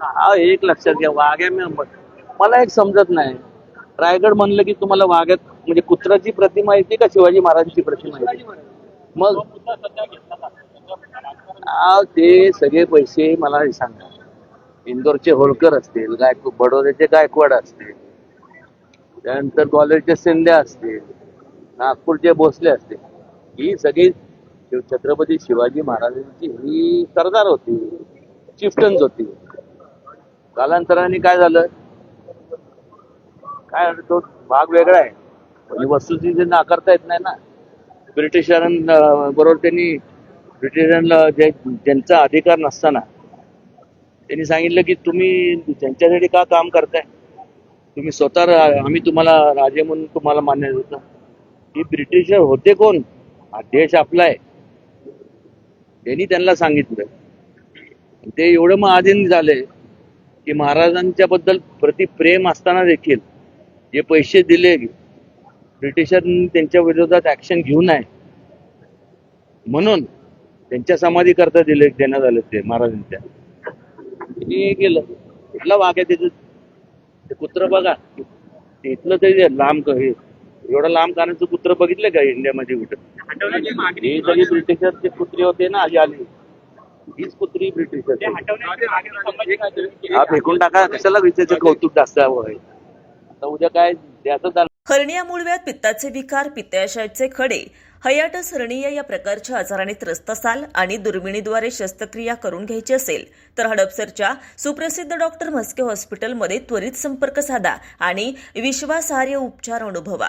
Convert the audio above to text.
हा एक लक्षात घ्या वाघ्या मी- मला एक समजत नाही. रायगड म्हणलं की तुम्हाला वाघ्यात म्हणजे कुत्राची प्रतिमा येते का शिवाजी महाराजांची प्रतिमा येते मग? ते सगळे पैसे मला सांगा. इंदोरचे होळकर असतील गायक बडोद्याचे गायकवाड असतील त्यानंतर कॉलेजचे शिंदे असतील नागपूरचे भोसले असतील. ही सगळी छत्रपती शिवाजी महाराजांची ही सरदार होती चिफ्टन्स होती. कालांतराने काय झालं? काय झालं, तो भाग वेगळा आहे. म्हणजे वस्तुस्थिती नाकारता येत नाही ना ब्रिटिशां बरोबर त्यांनी ब्रिटिशांना जे ज्यांचा अधिकार नसताना त्यांनी सांगितलं की तुम्ही त्यांच्यासाठी का काम करताय? तुम्ही स्वतः आम्ही तुम्हाला राजे म्हणून तुम्हाला मान्य देतो की ब्रिटिशर होते कोण? हा देश आपला आहे. त्यांनी त्यांना सांगितलं. ते एवढं मग आधीन झाले की महाराजांच्या बद्दल प्रति प्रेम असताना देखील जे पैसे दिले ब्रिटिशांनी त्यांच्या विरोधात ऍक्शन घेऊ नये म्हणून त्यांच्या समाधी करता दिले देण्यात आले ते महाराजांच्या. हे केलं. कुठला वाघ आहे त्याचं ते कुत्र बघा. ते इथलं तरी लांब हे एवढं लांब कानाचं कुत्र बघितलं का इंडियामध्ये कुठं? हे सगळे ब्रिटिशरचे कुत्रे होते ना आधी आली. हीच कुत्री केली. हा फेकून टाका कशाला विचारायचं कौतुक जास्त हवं आहे आता उद्या काय द्याचं चाल हर्निया मूळव्याध पित्ताचे विकार पित्ताशयाचे खडे हयाटस हर्निया या प्रकारच्या आजाराने त्रस्त असाल आणि दुर्मिणीद्वारे शस्त्रक्रिया करून घ्यायची असेल तर हडपसरच्या सुप्रसिद्ध डॉक्टर म्हस्के हॉस्पिटलमध्ये त्वरित संपर्क साधा आणि विश्वासार्ह उपचार अनुभवा.